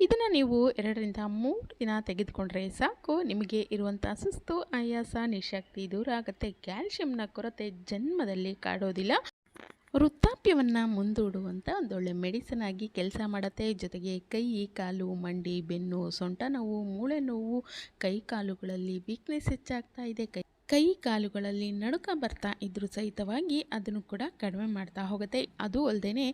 ಇದನ್ನು ನೀವು ಎರಡರಿಂದ ಮೂರು ದಿನ ತೆಗೆದುಕೊಂಡ್ರೆ ಸಾಕು. ನಿಮಗೆ ಇರುವಂಥ ಸುಸ್ತು, ಆಯಾಸ, ನಿಶಕ್ತಿ ದೂರ ಆಗುತ್ತೆ. ಕ್ಯಾಲ್ಶಿಯಂನ ಕೊರತೆ ಜನ್ಮದಲ್ಲಿ ಕಾಡೋದಿಲ್ಲ. ವೃತ್ತಾಪ್ಯವನ್ನು ಮುಂದೂಡುವಂಥ ಒಂದೊಳ್ಳೆ ಮೆಡಿಸನ್ ಆಗಿ ಕೆಲಸ ಮಾಡುತ್ತೆ. ಜೊತೆಗೆ ಕೈ, ಕಾಲು, ಮಂಡಿ, ಬೆನ್ನು, ಸೊಂಟ ನೋವು, ಮೂಳೆ ನೋವು, ಕೈ ಕಾಲುಗಳಲ್ಲಿ ವೀಕ್ನೆಸ್ ಹೆಚ್ಚಾಗ್ತಾ ಇದೆ. ಕೈ ಕೈ ಕಾಲುಗಳಲ್ಲಿ ನಡುಕ ಬರ್ತಾ ಇದ್ದರೂ ಸಹಿತವಾಗಿ ಅದನ್ನು ಕೂಡ ಕಡಿಮೆ ಮಾಡ್ತಾ ಹೋಗುತ್ತೆ. ಅದು ಅಲ್ಲದೆ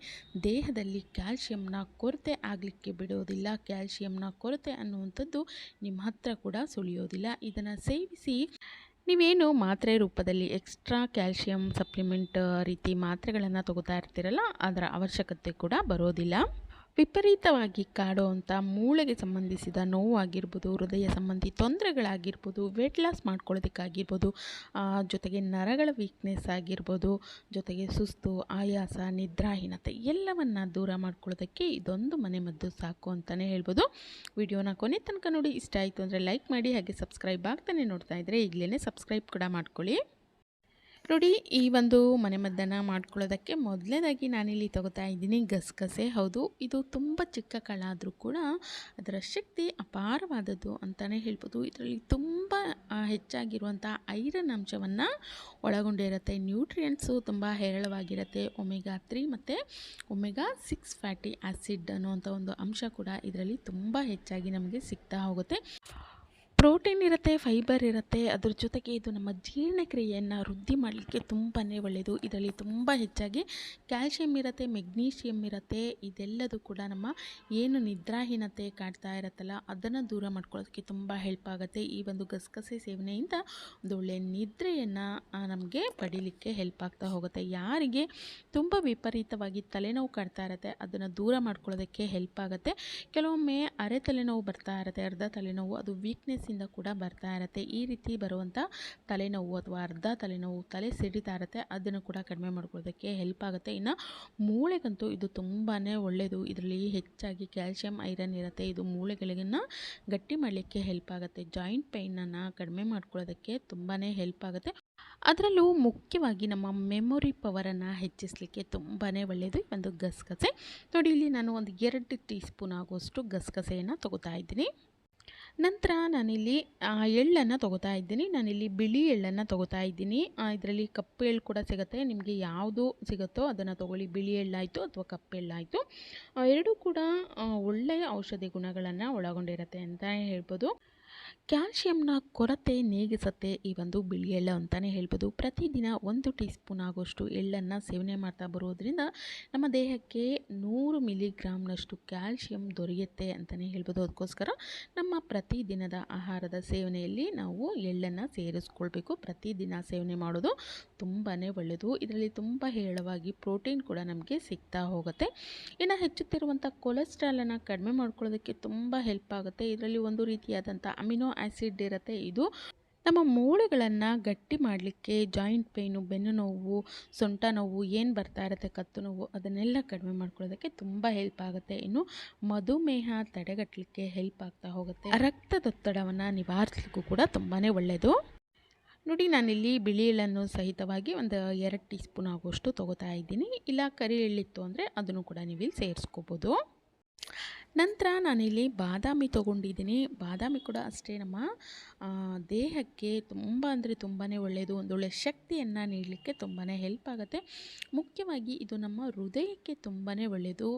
ದೇಹದಲ್ಲಿ ಕ್ಯಾಲ್ಶಿಯಂನ ಕೊರತೆ ಆಗಲಿಕ್ಕೆ ಬಿಡೋದಿಲ್ಲ. ಕ್ಯಾಲ್ಶಿಯಂನ ಕೊರತೆ ಅನ್ನುವಂಥದ್ದು ನಿಮ್ಮ ಹತ್ರ ಕೂಡ ಸುಳಿಯೋದಿಲ್ಲ. ಇದನ್ನು ಸೇವಿಸಿ ನೀವೇನು ಮಾತ್ರೆ ರೂಪದಲ್ಲಿ ಎಕ್ಸ್ಟ್ರಾ ಕ್ಯಾಲ್ಶಿಯಂ ಸಪ್ಲಿಮೆಂಟ್ ರೀತಿ ಮಾತ್ರೆಗಳನ್ನು ತಗೋತಾ ಇರ್ತೀರಲ್ಲ, ಅದರ ಅವಶ್ಯಕತೆ ಕೂಡ ಬರೋದಿಲ್ಲ. ವಿಪರೀತವಾಗಿ ಕಾಡುವಂಥ ಮೂಳೆಗೆ ಸಂಬಂಧಿಸಿದ ನೋವಾಗಿರ್ಬೋದು, ಹೃದಯ ಸಂಬಂಧಿ ತೊಂದರೆಗಳಾಗಿರ್ಬೋದು ವೆಯ್ಟ್ ಲಾಸ್ ಮಾಡ್ಕೊಳ್ಳೋದಕ್ಕಾಗಿರ್ಬೋದು ಜೊತೆಗೆ ನರಗಳ ವೀಕ್ನೆಸ್ ಆಗಿರ್ಬೋದು, ಜೊತೆಗೆ ಸುಸ್ತು, ಆಯಾಸ, ನಿದ್ರಾಹೀನತೆ ಎಲ್ಲವನ್ನು ದೂರ ಮಾಡ್ಕೊಳ್ಳೋದಕ್ಕೆ ಇದೊಂದು ಮನೆಮದ್ದು ಸಾಕು ಅಂತಲೇ ಹೇಳ್ಬೋದು. ವಿಡಿಯೋನ ಕೊನೆ ತನಕ ನೋಡಿ ಇಷ್ಟ ಆಯಿತು ಅಂದರೆ ಲೈಕ್ ಮಾಡಿ ಹಾಗೆ ಸಬ್ಸ್ಕ್ರೈಬ್ ಆಗ್ತಾನೆ ನೋಡ್ತಾ ಇದ್ದರೆ ಈಗಲೇ ಸಬ್ಸ್ಕ್ರೈಬ್ ಕೂಡ ಮಾಡ್ಕೊಳ್ಳಿ. ನೋಡಿ, ಈ ಒಂದು ಮನೆಮದ್ದನ್ನು ಮಾಡ್ಕೊಳ್ಳೋದಕ್ಕೆ ಮೊದಲನೇದಾಗಿ ನಾನಿಲ್ಲಿ ತಗೋತಾ ಇದ್ದೀನಿ ಗಸಗಸೆ. ಹೌದು, ಇದು ತುಂಬ ಚಿಕ್ಕ ಕಳಾದರೂ ಕೂಡ ಅದರ ಶಕ್ತಿ ಅಪಾರವಾದದ್ದು ಅಂತಲೇ ಹೇಳ್ಬೋದು. ಇದರಲ್ಲಿ ತುಂಬ ಹೆಚ್ಚಾಗಿರುವಂಥ ಐರನ್ ಅಂಶವನ್ನು ಒಳಗೊಂಡಿರುತ್ತೆ ನ್ಯೂಟ್ರಿಯೆಂಟ್ಸು ತುಂಬ ಹೇರಳವಾಗಿರುತ್ತೆ. ಒಮೆಗಾ ತ್ರೀ ಮತ್ತು ಒಮೆಗಾ ಸಿಕ್ಸ್ ಫ್ಯಾಟಿ ಆ್ಯಸಿಡ್ ಅನ್ನುವಂಥ ಒಂದು ಅಂಶ ಕೂಡ ಇದರಲ್ಲಿ ತುಂಬ ಹೆಚ್ಚಾಗಿ ನಮಗೆ ಸಿಗ್ತಾ ಹೋಗುತ್ತೆ. ಪ್ರೋಟೀನ್ ಇರುತ್ತೆ, ಫೈಬರ್ ಇರುತ್ತೆ, ಅದ್ರ ಜೊತೆಗೆ ಇದು ನಮ್ಮ ಜೀರ್ಣಕ್ರಿಯೆಯನ್ನು ವೃದ್ಧಿ ಮಾಡಲಿಕ್ಕೆ ತುಂಬಾ ಒಳ್ಳೆಯದು ಇದರಲ್ಲಿ ತುಂಬ ಹೆಚ್ಚಾಗಿ ಕ್ಯಾಲ್ಶಿಯಂ ಇರುತ್ತೆ ಮೆಗ್ನೀಷಿಯಮ್ ಇರುತ್ತೆ, ಇದೆಲ್ಲದೂ ಕೂಡ ನಮ್ಮ ಏನು ನಿದ್ರಾಹೀನತೆ ಕಾಡ್ತಾ ಇರುತ್ತಲ್ಲ, ಅದನ್ನು ದೂರ ಮಾಡ್ಕೊಳ್ಳೋದಕ್ಕೆ ತುಂಬ ಹೆಲ್ಪ್ ಆಗುತ್ತೆ. ಈ ಒಂದು ಗಸಗಸೆ ಸೇವನೆಯಿಂದ ಒಂದು ಒಳ್ಳೆಯ ನಿದ್ರೆಯನ್ನು ನಮಗೆ ಪಡೀಲಿಕ್ಕೆ ಹೆಲ್ಪ್ ಆಗ್ತಾ ಹೋಗುತ್ತೆ. ಯಾರಿಗೆ ತುಂಬ ವಿಪರೀತವಾಗಿ ತಲೆನೋವು ಕಾಡ್ತಾ ಇರುತ್ತೆ, ಅದನ್ನು ದೂರ ಮಾಡ್ಕೊಳ್ಳೋದಕ್ಕೆ ಹೆಲ್ಪ್ ಆಗುತ್ತೆ. ಕೆಲವೊಮ್ಮೆ ಅರೆ ತಲೆನೋವು ಬರ್ತಾ ಇರುತ್ತೆ, ಅರ್ಧ ತಲೆನೋವು, ಅದು ವೀಕ್ನೆಸ್ಸಿಂದ ಕೂಡ ಬರ್ತಾ ಇರುತ್ತೆ. ಈ ರೀತಿ ಬರುವಂಥ ತಲೆನೋವು ಅಥವಾ ಅರ್ಧ ತಲೆನೋವು ತಲೆ ಸಿಡಿತಾ ಇರುತ್ತೆ. ಅದನ್ನು ಕೂಡ ಕಡಿಮೆ ಮಾಡ್ಕೊಳ್ಳೋದಕ್ಕೆ ಹೆಲ್ಪ್ ಆಗುತ್ತೆ. ಇನ್ನು ಮೂಳೆಗಂತೂ ಇದು ತುಂಬಾ ಒಳ್ಳೆಯದು ಇದರಲ್ಲಿ ಹೆಚ್ಚಾಗಿ ಕ್ಯಾಲ್ಶಿಯಂ ಐರನ್ ಇರುತ್ತೆ. ಇದು ಮೂಳೆಗಳಿಗನ್ನು ಗಟ್ಟಿ ಮಾಡಲಿಕ್ಕೆ ಹೆಲ್ಪ್ ಆಗುತ್ತೆ. ಜಾಯಿಂಟ್ ಪೈನನ್ನು ಕಡಿಮೆ ಮಾಡ್ಕೊಳ್ಳೋದಕ್ಕೆ ತುಂಬಾ ಹೆಲ್ಪ್ ಆಗುತ್ತೆ. ಅದರಲ್ಲೂ ಮುಖ್ಯವಾಗಿ ನಮ್ಮ ಮೆಮೊರಿ ಪವರನ್ನು ಹೆಚ್ಚಿಸಲಿಕ್ಕೆ ತುಂಬಾ ಒಳ್ಳೆಯದು ಒಂದು ಗಸಗಸೆ. ನೋಡಿ, ಇಲ್ಲಿ ನಾನು ಒಂದು ಎರಡು ಟೀ ಸ್ಪೂನ್ ಆಗುವಷ್ಟು ಗಸಗಸೆಯನ್ನು ತಗೋತಾ ಇದ್ದೀನಿ. ನಂತರ ನಾನಿಲ್ಲಿ ಎಳ್ಳನ್ನು ತೊಗೋತಾ ಇದ್ದೀನಿ. ನಾನಿಲ್ಲಿ ಬಿಳಿ ಎಳ್ಳನ್ನು ತೊಗೋತಾ ಇದ್ದೀನಿ. ಇದರಲ್ಲಿ ಕಪ್ಪು ಎಳ್ಳು ಕೂಡ ಸಿಗುತ್ತೆ. ನಿಮಗೆ ಯಾವುದು ಸಿಗುತ್ತೋ ಅದನ್ನು ತೊಗೊಳ್ಳಿ. ಬಿಳಿ ಎಳ್ಳಾಯಿತು ಅಥವಾ ಕಪ್ಪು ಎಳ್ಳಾಯಿತು. ಎರಡೂ ಕೂಡ ಒಳ್ಳೆಯ ಔಷಧಿ ಗುಣಗಳನ್ನು ಒಳಗೊಂಡಿರುತ್ತೆ ಅಂತ ಹೇಳ್ಬೋದು. ಕ್ಯಾಲ್ಶಿಯಂನ ಕೊರತೆ ನೇಗಿಸುತ್ತೆ ಈ ಒಂದು ಬಿಳಿ ಎಳ್ಳು ಅಂತಲೇ ಹೇಳ್ಬೋದು. ಪ್ರತಿದಿನ ಒಂದು ಟೀ ಸ್ಪೂನ್ ಆಗೋಷ್ಟು ಎಳ್ಳನ್ನು ಸೇವನೆ ಮಾಡ್ತಾ ಬರೋದ್ರಿಂದ ನಮ್ಮ ದೇಹಕ್ಕೆ ನೂರು ಮಿಲಿಗ್ರಾಮ್ನಷ್ಟು ಕ್ಯಾಲ್ಶಿಯಂ ದೊರೆಯುತ್ತೆ ಅಂತಲೇ ಹೇಳ್ಬೋದು. ಅದಕ್ಕೋಸ್ಕರ ನಮ್ಮ ಪ್ರತಿದಿನದ ಆಹಾರದ ಸೇವನೆಯಲ್ಲಿ ನಾವು ಎಳ್ಳನ್ನು ಸೇರಿಸ್ಕೊಳ್ಬೇಕು. ಪ್ರತಿದಿನ ಸೇವನೆ ಮಾಡೋದು ತುಂಬಾ ಒಳ್ಳೆಯದು. ಇದರಲ್ಲಿ ತುಂಬ ಹೇಳವಾಗಿ ಪ್ರೋಟೀನ್ ಕೂಡ ನಮಗೆ ಸಿಗ್ತಾ ಹೋಗುತ್ತೆ. ಇನ್ನು ಹೆಚ್ಚುತ್ತಿರುವಂಥ ಕೊಲೆಸ್ಟ್ರಾಲನ್ನು ಕಡಿಮೆ ಮಾಡ್ಕೊಳ್ಳೋದಕ್ಕೆ ತುಂಬ ಹೆಲ್ಪ್ ಆಗುತ್ತೆ. ಇದರಲ್ಲಿ ಒಂದು ರೀತಿಯಾದಂಥ ಅಮಿನೋ ಆ್ಯಸಿಡ್ ಇರುತ್ತೆ. ಇದು ನಮ್ಮ ಮೂಳೆಗಳನ್ನು ಗಟ್ಟಿ ಮಾಡಲಿಕ್ಕೆ ಜಾಯಿಂಟ್ ಪೇಯ್ನು ಬೆನ್ನು ನೋವು, ಸೊಂಟ ನೋವು, ಏನು ಬರ್ತಾ ಇರುತ್ತೆ, ಕತ್ತು ನೋವು, ಅದನ್ನೆಲ್ಲ ಕಡಿಮೆ ಮಾಡ್ಕೊಳ್ಳೋದಕ್ಕೆ ತುಂಬ ಹೆಲ್ಪ್ ಆಗುತ್ತೆ. ಇನ್ನು ಮಧುಮೇಹ ತಡೆಗಟ್ಟಲಿಕ್ಕೆ ಹೆಲ್ಪ್ ಆಗ್ತಾ ಹೋಗುತ್ತೆ. ರಕ್ತದೊತ್ತಡವನ್ನು ನಿವಾರಿಸಲಿಕ್ಕೂ ಕೂಡ ತುಂಬಾ ಒಳ್ಳೆಯದು ನೋಡಿ, ನಾನಿಲ್ಲಿ ಬಿಳಿ ಎಳ್ಳನ್ನು ಸಹಿತವಾಗಿ ಒಂದು ಎರಡು ಟೀ ಸ್ಪೂನ್ ಆಗುವಷ್ಟು ತೊಗೋತಾ ಇದ್ದೀನಿ. ಇಲ್ಲ ಕರಿ ಎಳ್ಳಿತ್ತು ಅಂದರೆ ಅದನ್ನು ಕೂಡ ನೀವು ಇಲ್ಲಿ ಸೇರಿಸ್ಕೋಬೋದು. ನಂತರ ನಾನಿಲ್ಲಿ ಬಾದಾಮಿ ತೊಗೊಂಡಿದ್ದೀನಿ. ಬಾದಾಮಿ ಕೂಡ ಅಷ್ಟೇ ನಮ್ಮ ದೇಹಕ್ಕೆ ತುಂಬ ಅಂದರೆ ತುಂಬಾ ಒಳ್ಳೆಯದು ಒಂದೊಳ್ಳೆ ಶಕ್ತಿಯನ್ನು ನೀಡಲಿಕ್ಕೆ ತುಂಬಾ ಹೆಲ್ಪ್ ಆಗುತ್ತೆ. ಮುಖ್ಯವಾಗಿ ಇದು ನಮ್ಮ ಹೃದಯಕ್ಕೆ ತುಂಬಾ ಒಳ್ಳೆಯದು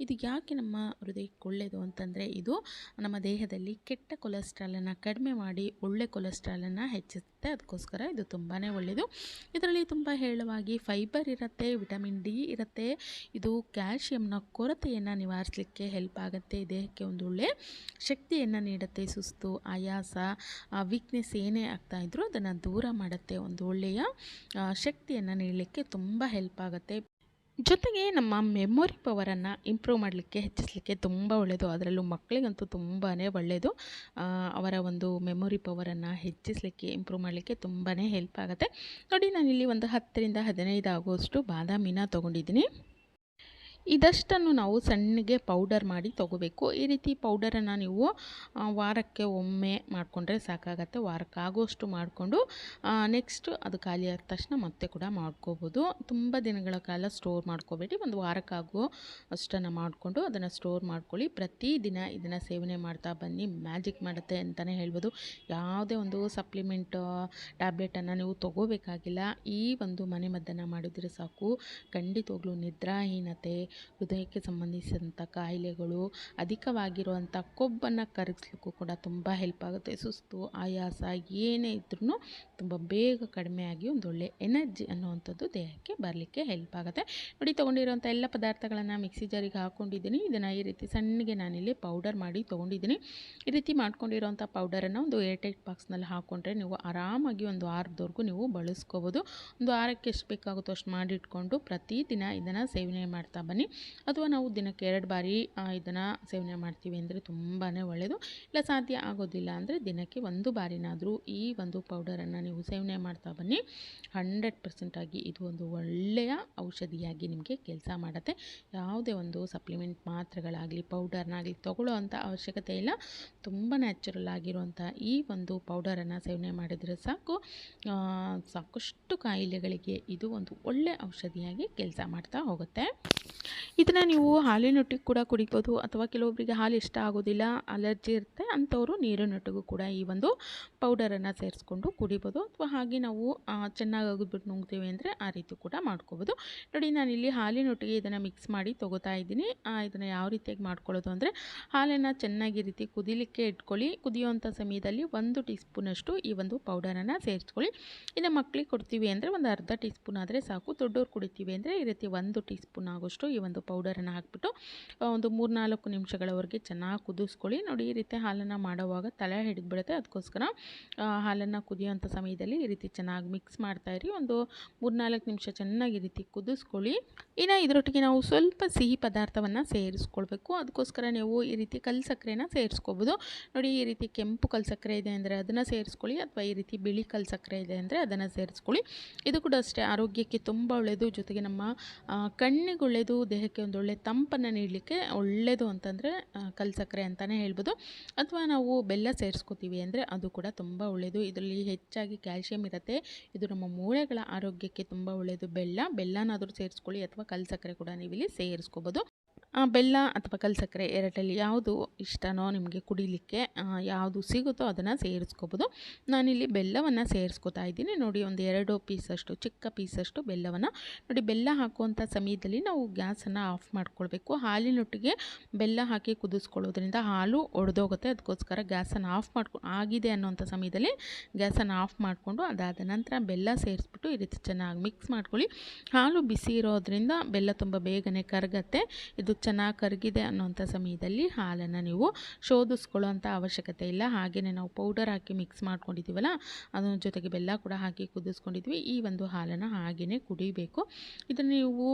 ಇದು ಯಾಕೆ ನಮ್ಮ ಹೃದಯಕ್ಕೆ ಒಳ್ಳೆಯದು ಅಂತಂದರೆ ಇದು ನಮ್ಮ ದೇಹದಲ್ಲಿ ಕೆಟ್ಟ ಕೊಲೆಸ್ಟ್ರಾಲನ್ನು ಕಡಿಮೆ ಮಾಡಿ ಒಳ್ಳೆ ಕೊಲೆಸ್ಟ್ರಾಲನ್ನು ಹೆಚ್ಚಿಸುತ್ತೆ ಅದಕ್ಕೋಸ್ಕರ ಇದು ತುಂಬಾ ಒಳ್ಳೆಯದು ಇದರಲ್ಲಿ ತುಂಬ ಹೇಳುವಾಗಿ ಫೈಬರ್ ಇರುತ್ತೆ, ವಿಟಮಿನ್ ಡಿ ಇರುತ್ತೆ. ಇದು ಕ್ಯಾಲ್ಶಿಯಂನ ಕೊರತೆಯನ್ನು ನಿವಾರಿಸಲಿಕ್ಕೆ ಹೆಲ್ಪ್ ಆಗುತ್ತೆ. ದೇಹಕ್ಕೆ ಒಂದು ಒಳ್ಳೆ ಶಕ್ತಿಯನ್ನು ನೀಡುತ್ತೆ. ಸುಸ್ತು, ಆಯಾಸ ವೀಕ್ನೆಸ್ ಏನೇ ಆಗ್ತಾ ಇದ್ರೂ ಅದನ್ನು ದೂರ ಮಾಡುತ್ತೆ. ಒಂದು ಒಳ್ಳೆಯ ಶಕ್ತಿಯನ್ನು ನೀಡಲಿಕ್ಕೆ ತುಂಬ ಹೆಲ್ಪ್ ಆಗುತ್ತೆ. ಜೊತೆಗೆ ನಮ್ಮ ಮೆಮೊರಿ ಪವರನ್ನು ಇಂಪ್ರೂವ್ ಮಾಡಲಿಕ್ಕೆ, ಹೆಚ್ಚಿಸಲಿಕ್ಕೆ ತುಂಬ ಒಳ್ಳೆಯದು ಅದರಲ್ಲೂ ಮಕ್ಕಳಿಗಂತೂ ತುಂಬಾ ಒಳ್ಳೆಯದು ಅವರ ಒಂದು ಮೆಮೊರಿ ಪವರನ್ನು ಹೆಚ್ಚಿಸಲಿಕ್ಕೆ ಇಂಪ್ರೂವ್ ಮಾಡಲಿಕ್ಕೆ ತುಂಬಾ ಹೆಲ್ಪ್ ಆಗುತ್ತೆ. ನೋಡಿ, ನಾನಿಲ್ಲಿ ಒಂದು ಹತ್ತರಿಂದ ಹದಿನೈದು ಆಗುವಷ್ಟು ಬಾದಾಮಿನ ತೊಗೊಂಡಿದ್ದೀನಿ. ಇದಷ್ಟನ್ನು ನಾವು ಸಣ್ಣಗೆ ಪೌಡರ್ ಮಾಡಿ ತೊಗೋಬೇಕು. ಈ ರೀತಿ ಪೌಡರನ್ನು ನೀವು ವಾರಕ್ಕೆ ಒಮ್ಮೆ ಮಾಡಿಕೊಂಡ್ರೆ ಸಾಕಾಗತ್ತೆ. ವಾರಕ್ಕೆ ಆಗೋಷ್ಟು ಮಾಡಿಕೊಂಡು ನೆಕ್ಸ್ಟ್ ಅದು ಖಾಲಿ ಆದ ತಕ್ಷಣ ಮತ್ತೆ ಕೂಡ ಮಾಡ್ಕೋಬೋದು. ತುಂಬ ದಿನಗಳ ಕಾಲ ಸ್ಟೋರ್ ಮಾಡ್ಕೋಬೇಡಿ. ಒಂದು ವಾರಕ್ಕಾಗೋ ಅಷ್ಟನ್ನು ಮಾಡಿಕೊಂಡು ಅದನ್ನು ಸ್ಟೋರ್ ಮಾಡ್ಕೊಳ್ಳಿ. ಪ್ರತಿದಿನ ಇದನ್ನು ಸೇವನೆ ಮಾಡ್ತಾ ಬನ್ನಿ. ಮ್ಯಾಜಿಕ್ ಮಾಡುತ್ತೆ ಅಂತಲೇ ಹೇಳ್ಬೋದು. ಯಾವುದೇ ಒಂದು ಸಪ್ಲಿಮೆಂಟ್ ಟ್ಯಾಬ್ಲೆಟನ್ನು ನೀವು ತೊಗೋಬೇಕಾಗಿಲ್ಲ. ಈ ಒಂದು ಮನೆಮದ್ದನ್ನು ಮಾಡಿದರೆ ಸಾಕು. ಖಂಡಿತವಾಗ್ಲೂ ನಿದ್ರಾಹೀನತೆ ಹೃದಯಕ್ಕೆ ಸಂಬಂಧಿಸಿದಂಥ ಕಾಯಿಲೆಗಳು, ಅಧಿಕವಾಗಿರುವಂಥ ಕೊಬ್ಬನ್ನು ಕರಗಿಸ್ಲಿಕ್ಕೂ ಕೂಡ ತುಂಬ ಹೆಲ್ಪ್ ಆಗುತ್ತೆ. ಸುಸ್ತು, ಆಯಾಸ ಏನೇ ಇದ್ರೂ ತುಂಬ ಬೇಗ ಕಡಿಮೆ ಆಗಿ ಒಂದು ಒಳ್ಳೆ ಎನರ್ಜಿ ಅನ್ನುವಂಥದ್ದು ದೇಹಕ್ಕೆ ಬರಲಿಕ್ಕೆ ಹೆಲ್ಪ್ ಆಗುತ್ತೆ. ನೋಡಿ, ತೊಗೊಂಡಿರುವಂಥ ಎಲ್ಲ ಪದಾರ್ಥಗಳನ್ನು ಮಿಕ್ಸಿ ಜಾರಿಗೆ ಹಾಕ್ಕೊಂಡಿದ್ದೀನಿ ಇದನ್ನು ಈ ರೀತಿ ಸಣ್ಣಗೆ ನಾನಿಲ್ಲಿ ಪೌಡರ್ ಮಾಡಿ ತೊಗೊಂಡಿದ್ದೀನಿ. ಈ ರೀತಿ ಮಾಡ್ಕೊಂಡಿರೋಂಥ ಪೌಡರನ್ನು ಒಂದು ಏರ್ಟೈಟ್ ಬಾಕ್ಸ್ನಲ್ಲಿ ಹಾಕ್ಕೊಂಡ್ರೆ ನೀವು ಆರಾಮಾಗಿ ಒಂದು ವಾರದವರೆಗೂ ನೀವು ಬಳಸ್ಕೋಬೋದು. ಒಂದು ವಾರಕ್ಕೆ ಎಷ್ಟು ಬೇಕಾಗುತ್ತೋ ಅಷ್ಟು ಮಾಡಿಟ್ಕೊಂಡು ಪ್ರತಿದಿನ ಇದನ್ನು ಸೇವನೆ ಮಾಡ್ತಾ ಬನ್ನಿ. ಅಥವಾ ನಾವು ದಿನಕ್ಕೆ ಎರಡು ಬಾರಿ ಇದನ್ನು ಸೇವನೆ ಮಾಡ್ತೀವಿ ಅಂದರೆ ತುಂಬಾ ಒಳ್ಳೆಯದು ಇಲ್ಲ, ಸಾಧ್ಯ ಆಗೋದಿಲ್ಲ ಅಂದರೆ ದಿನಕ್ಕೆ ಒಂದು ಬಾರಿನಾದರೂ ಈ ಒಂದು ಪೌಡರನ್ನು ನೀವು ಸೇವನೆ ಮಾಡ್ತಾ ಬನ್ನಿ. ಹಂಡ್ರೆಡ್ ಪರ್ಸೆಂಟಾಗಿ ಇದು ಒಂದು ಒಳ್ಳೆಯ ಔಷಧಿಯಾಗಿ ನಿಮಗೆ ಕೆಲಸ ಮಾಡುತ್ತೆ. ಯಾವುದೇ ಒಂದು ಸಪ್ಲಿಮೆಂಟ್ ಮಾತ್ರೆಗಳಾಗಲಿ ಪೌಡರ್ನಾಗಲಿ ತಗೊಳ್ಳೋ ಅಂಥ ಅವಶ್ಯಕತೆ ಇಲ್ಲ. ತುಂಬ ನ್ಯಾಚುರಲ್ ಆಗಿರುವಂಥ ಈ ಒಂದು ಪೌಡರನ್ನು ಸೇವನೆ ಮಾಡಿದರೆ ಸಾಕು. ಸಾಕಷ್ಟು ಕಾಯಿಲೆಗಳಿಗೆ ಇದು ಒಂದು ಒಳ್ಳೆಯ ಔಷಧಿಯಾಗಿ ಕೆಲಸ ಮಾಡ್ತಾ ಹೋಗುತ್ತೆ. ಇದನ್ನು ನೀವು ಹಾಲಿನೊಟ್ಟಿಗೆ ಕೂಡ ಕುಡಿಬೋದು ಅಥವಾ ಕೆಲವೊಬ್ಬರಿಗೆ ಹಾಲು ಇಷ್ಟ ಆಗೋದಿಲ್ಲ, ಅಲರ್ಜಿ ಇರುತ್ತೆ, ಅಂಥವರು ನೀರಿನೊಟ್ಟಿಗೂ ಕೂಡ ಈ ಒಂದು ಪೌಡರನ್ನು ಸೇರಿಸ್ಕೊಂಡು ಕುಡಿಬೋದು. ಅಥವಾ ಹಾಗೆ ನಾವು ಚೆನ್ನಾಗಿ ಅಗದ್ಬಿಟ್ಟು ನುಂಗ್ತೀವಿ ಅಂದರೆ ಆ ರೀತಿ ಕೂಡ ಮಾಡ್ಕೋಬೋದು. ನೋಡಿ ನಾನಿಲ್ಲಿ ಹಾಲಿನೊಟ್ಟಿಗೆ ಇದನ್ನು ಮಿಕ್ಸ್ ಮಾಡಿ ತೊಗೋತಾ ಇದ್ದೀನಿ. ಇದನ್ನು ಯಾವ ರೀತಿಯಾಗಿ ಮಾಡ್ಕೊಳ್ಳೋದು ಅಂದರೆ ಹಾಲನ್ನು ಚೆನ್ನಾಗಿ ರೀತಿ ಕುದಿಲಿಕ್ಕೆ ಇಟ್ಕೊಳ್ಳಿ. ಕುದಿಯುವಂಥ ಸಮಯದಲ್ಲಿ ಒಂದು ಟೀ ಸ್ಪೂನಷ್ಟು ಈ ಒಂದು ಪೌಡರನ್ನು ಸೇರಿಸ್ಕೊಳ್ಳಿ. ಇನ್ನು ಮಕ್ಕಳಿಗೆ ಕೊಡ್ತೀವಿ ಅಂದರೆ ಒಂದು ಅರ್ಧ ಟೀ ಸ್ಪೂನ್ ಆದರೆ ಸಾಕು. ದೊಡ್ಡವ್ರು ಕುಡಿತೀವಿ ಅಂದರೆ ಈ ರೀತಿ ಒಂದು ಟೀ ಸ್ಪೂನ್ ಆಗೋಷ್ಟು ಈ ಒಂದು ಪೌಡರನ್ನು ಹಾಕಿಬಿಟ್ಟು ಒಂದು ಮೂರ್ನಾಲ್ಕು ನಿಮಿಷಗಳವರೆಗೆ ಚೆನ್ನಾಗಿ ಕುದಿಸ್ಕೊಳ್ಳಿ. ನೋಡಿ, ಈ ರೀತಿ ಹಾಲನ್ನು ಮಾಡೋವಾಗ ತಲೆ ಹಿಡಿದ್ಬಿಡುತ್ತೆ. ಅದಕ್ಕೋಸ್ಕರ ಹಾಲನ್ನು ಕುದಿಯೋಂಥ ಸಮಯದಲ್ಲಿ ಈ ರೀತಿ ಚೆನ್ನಾಗಿ ಮಿಕ್ಸ್ ಮಾಡ್ತಾಯಿರಿ ಒಂದು ಮೂರ್ನಾಲ್ಕು ನಿಮಿಷ ಚೆನ್ನಾಗಿ ಈ ರೀತಿ ಕುದಿಸ್ಕೊಳ್ಳಿ. ಇನ್ನು ಇದರೊಟ್ಟಿಗೆ ನಾವು ಸ್ವಲ್ಪ ಸಿಹಿ ಪದಾರ್ಥವನ್ನು ಸೇರಿಸ್ಕೊಳ್ಬೇಕು. ಅದಕ್ಕೋಸ್ಕರ ನೀವು ಈ ರೀತಿ ಕಲ್ ಸಕ್ಕರೆನ ಸೇರಿಸ್ಕೋಬೋದು ನೋಡಿ, ಈ ರೀತಿ ಕೆಂಪು ಕಲ್ ಸಕ್ಕರೆ ಇದೆ ಅಂದರೆ ಅದನ್ನು ಸೇರಿಸ್ಕೊಳ್ಳಿ, ಅಥವಾ ಈ ರೀತಿ ಬಿಳಿ ಕಲ್ ಸಕ್ಕರೆ ಇದೆ ಅಂದರೆ ಅದನ್ನು ಸೇರಿಸ್ಕೊಳ್ಳಿ. ಇದು ಕೂಡ ಅಷ್ಟೇ ಆರೋಗ್ಯಕ್ಕೆ ತುಂಬ ಒಳ್ಳೆಯದು. ಜೊತೆಗೆ ನಮ್ಮ ಕಣ್ಣಿಗೆ ಒಳ್ಳೆಯದು ದೇಹಕ್ಕೆ ಒಂದು ಒಳ್ಳೆ ತಂಪನ್ನು ನೀಡಲಿಕ್ಕೆ ಒಳ್ಳೆಯದು ಅಂತಂದರೆ ಕಲ್ ಸಕ್ಕರೆ ಅಂತಲೇ ಹೇಳ್ಬೋದು. ಅಥವಾ ನಾವು ಬೆಲ್ಲ ಸೇರಿಸ್ಕೋತೀವಿ ಅಂದರೆ ಅದು ಕೂಡ ತುಂಬ ಒಳ್ಳೆಯದು ಇದರಲ್ಲಿ ಹೆಚ್ಚಾಗಿ ಕ್ಯಾಲ್ಶಿಯಂ ಇರುತ್ತೆ. ಇದು ನಮ್ಮ ಮೂಳೆಗಳ ಆರೋಗ್ಯಕ್ಕೆ ತುಂಬ ಒಳ್ಳೆಯದು ಬೆಲ್ಲ ಬೆಲ್ಲನಾದರೂ ಸೇರಿಸ್ಕೊಳ್ಳಿ ಅಥವಾ ಕಲ್ ಸಕ್ಕರೆ ಕೂಡ ನೀವಿಲ್ಲಿ ಸೇರಿಸ್ಕೋಬೋದು. ಆ, ಬೆಲ್ಲ ಅಥವಾ ಕಲ್ಸಕ್ಕರೆ ಸಕ್ಕರೆ ಎರಡರಲ್ಲಿ ಯಾವುದು ಇಷ್ಟನೋ ನಿಮಗೆ ಕುಡಿಲಿಕ್ಕೆ ಯಾವುದು ಸಿಗುತ್ತೋ ಅದನ್ನು ಸೇರಿಸ್ಕೋಬೋದು. ನಾನಿಲ್ಲಿ ಬೆಲ್ಲವನ್ನು ಸೇರಿಸ್ಕೋತಾ ಇದ್ದೀನಿ. ನೋಡಿ, ಒಂದು ಎರಡು ಪೀಸಷ್ಟು, ಚಿಕ್ಕ ಪೀಸಷ್ಟು ಬೆಲ್ಲವನ್ನು. ನೋಡಿ, ಬೆಲ್ಲ ಹಾಕುವಂಥ ಸಮಯದಲ್ಲಿ ನಾವು ಗ್ಯಾಸನ್ನು ಆಫ್ ಮಾಡ್ಕೊಳ್ಬೇಕು. ಹಾಲಿನೊಟ್ಟಿಗೆ ಬೆಲ್ಲ ಹಾಕಿ ಕುದಿಸ್ಕೊಳ್ಳೋದ್ರಿಂದ ಹಾಲು ಒಡೆದೋಗುತ್ತೆ. ಅದಕ್ಕೋಸ್ಕರ ಗ್ಯಾಸನ್ನು ಆಫ್ ಮಾಡ್ಕೊ, ಆಗಿದೆ ಅನ್ನೋಂಥ ಸಮಯದಲ್ಲಿ ಗ್ಯಾಸನ್ನು ಆಫ್ ಮಾಡಿಕೊಂಡು ಅದಾದ ನಂತರ ಬೆಲ್ಲ ಸೇರಿಸ್ಬಿಟ್ಟು ಈ ರೀತಿ ಚೆನ್ನಾಗಿ ಮಿಕ್ಸ್ ಮಾಡ್ಕೊಳ್ಳಿ. ಹಾಲು ಬಿಸಿ ಇರೋದ್ರಿಂದ ಬೆಲ್ಲ ತುಂಬ ಬೇಗನೆ ಕರಗತ್ತೆ. ಇದು ಚೆನ್ನಾಗಿ ಕರಗಿದೆ ಅನ್ನೋಂಥ ಸಮಯದಲ್ಲಿ ಹಾಲನ್ನು ನೀವು ಶೋಧಿಸ್ಕೊಳ್ಳೋಂಥ ಅವಶ್ಯಕತೆ ಇಲ್ಲ. ಹಾಗೆಯೇ ನಾವು ಪೌಡರ್ ಹಾಕಿ ಮಿಕ್ಸ್ ಮಾಡ್ಕೊಂಡಿದ್ದೀವಲ್ಲ ಅದರ ಜೊತೆಗೆ ಬೆಲ್ಲ ಕೂಡ ಹಾಕಿ ಕುದಿಸ್ಕೊಂಡಿದ್ವಿ. ಈ ಒಂದು ಹಾಲನ್ನು ಹಾಗೆಯೇ ಕುಡಿಬೇಕು. ಇದನ್ನು ನೀವು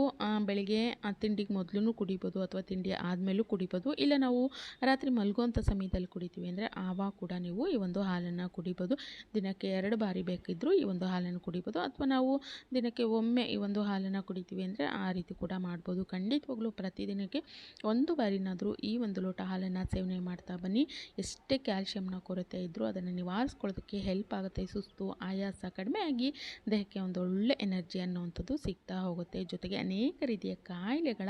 ಬೆಳಿಗ್ಗೆ ತಿಂಡಿಗೆ ಮೊದಲು ಕುಡಿಬೋದು ಅಥವಾ ತಿಂಡಿ ಆದಮೇಲೂ ಕುಡಿಬೋದು. ಇಲ್ಲ ನಾವು ರಾತ್ರಿ ಮಲಗುವಂಥ ಸಮಯದಲ್ಲಿ ಕುಡಿತೀವಿ ಅಂದರೆ ಆವಾಗ ಕೂಡ ನೀವು ಈ ಒಂದು ಹಾಲನ್ನು ಕುಡಿಬೋದು. ದಿನಕ್ಕೆ ಎರಡು ಬಾರಿ ಬೇಕಿದ್ದರೂ ಈ ಒಂದು ಹಾಲನ್ನು ಕುಡಿಬೋದು. ಅಥವಾ ನಾವು ದಿನಕ್ಕೆ ಒಮ್ಮೆ ಈ ಒಂದು ಹಾಲನ್ನು ಕುಡಿತೀವಿ ಅಂದರೆ ಆ ರೀತಿ ಕೂಡ ಮಾಡ್ಬೋದು. ಖಂಡಿತವಾಗ್ಲೂ ಪ್ರತಿದಿನಕ್ಕೆ ಒಂದು ಬಾರಿನಾದರೂ ಈ ಒಂದು ಲೋಟ ಹಾಲನ್ನು ಸೇವನೆ ಮಾಡ್ತಾ ಬನ್ನಿ. ಎಷ್ಟೇ ಕ್ಯಾಲ್ಶಿಯಂನ ಕೊರತೆ ಇದ್ದರೂ ಅದನ್ನು ನಿವಾರಿಸ್ಕೊಳ್ಳೋದಕ್ಕೆ ಹೆಲ್ಪ್ ಆಗುತ್ತೆ. ಸುಸ್ತು, ಆಯಾಸ ಕಡಿಮೆಯಾಗಿ ದೇಹಕ್ಕೆ ಒಂದು ಒಳ್ಳೆ ಎನರ್ಜಿ ಅನ್ನುವಂಥದ್ದು ಸಿಗ್ತಾ ಹೋಗುತ್ತೆ. ಜೊತೆಗೆ ಅನೇಕ ರೀತಿಯ ಕಾಯಿಲೆಗಳ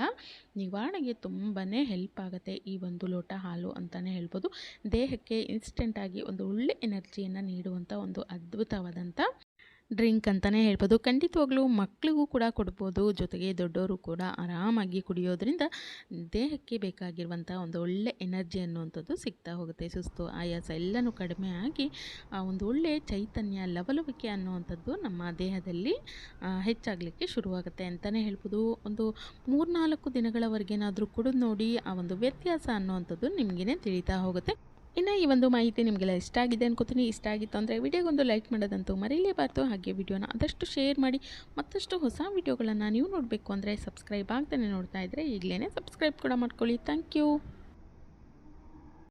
ನಿವಾರಣೆಗೆ ತುಂಬಾ ಹೆಲ್ಪ್ ಆಗುತ್ತೆ ಈ ಒಂದು ಲೋಟ ಹಾಲು ಅಂತಲೇ ಹೇಳ್ಬೋದು. ದೇಹಕ್ಕೆ ಇನ್ಸ್ಟೆಂಟಾಗಿ ಒಂದು ಒಳ್ಳೆ ಎನರ್ಜಿಯನ್ನು ನೀಡುವಂಥ ಒಂದು ಅದ್ಭುತವಾದಂಥ ಡ್ರಿಂಕ್ ಅಂತಲೇ ಹೇಳ್ಬೋದು. ಖಂಡಿತವಾಗ್ಲೂ ಮಕ್ಕಳಿಗೂ ಕೂಡ ಕೊಡ್ಬೋದು. ಜೊತೆಗೆ ದೊಡ್ಡವರು ಕೂಡ ಆರಾಮಾಗಿ ಕುಡಿಯೋದ್ರಿಂದ ದೇಹಕ್ಕೆ ಬೇಕಾಗಿರುವಂಥ ಒಂದು ಒಳ್ಳೆ ಎನರ್ಜಿ ಅನ್ನುವಂಥದ್ದು ಸಿಗ್ತಾ ಹೋಗುತ್ತೆ. ಸುಸ್ತು, ಆಯಾಸ ಎಲ್ಲನೂ ಕಡಿಮೆ ಆಗಿ ಆ ಒಂದು ಒಳ್ಳೆ ಚೈತನ್ಯ, ಲವಲವಿಕೆ ಅನ್ನುವಂಥದ್ದು ನಮ್ಮ ದೇಹದಲ್ಲಿ ಹೆಚ್ಚಾಗಲಿಕ್ಕೆ ಶುರುವಾಗುತ್ತೆ ಅಂತಲೇ ಹೇಳ್ಬೋದು. ಒಂದು ಮೂರ್ನಾಲ್ಕು ದಿನಗಳವರೆಗೇನಾದರೂ ಕುಡಿದು ನೋಡಿ ಆ ಒಂದು ವ್ಯತ್ಯಾಸ ಅನ್ನುವಂಥದ್ದು ನಿಮಗೇ ತಿಳಿತಾ ಹೋಗುತ್ತೆ. ಇನ್ನು ಈ ಒಂದು ಮಾಹಿತಿ ನಿಮಗೆಲ್ಲ ಇಷ್ಟ ಆಗಿದೆ ಅನ್ಕೋತೀನಿ. ಇಷ್ಟ ಆಗಿತ್ತು ಅಂದರೆ ವಿಡಿಯೋಗೊಂದು ಲೈಕ್ ಮಾಡೋದಂತೂ ಮರೀಲೇಬಾರ್ದು ಹಾಗೆ ವಿಡಿಯೋನ ಆದಷ್ಟು ಶೇರ್ ಮಾಡಿ. ಮತ್ತಷ್ಟು ಹೊಸ ವಿಡಿಯೋಗಳನ್ನು ನೀವು ನೋಡಬೇಕು ಅಂದರೆ ಸಬ್ಸ್ಕ್ರೈಬ್ ಆಗ್ತಾನೆ ನೋಡ್ತಾ ಇದ್ದರೆ ಈಗಲೇ ಸಬ್ಸ್ಕ್ರೈಬ್ ಕೂಡ ಮಾಡ್ಕೊಳ್ಳಿ. Thank you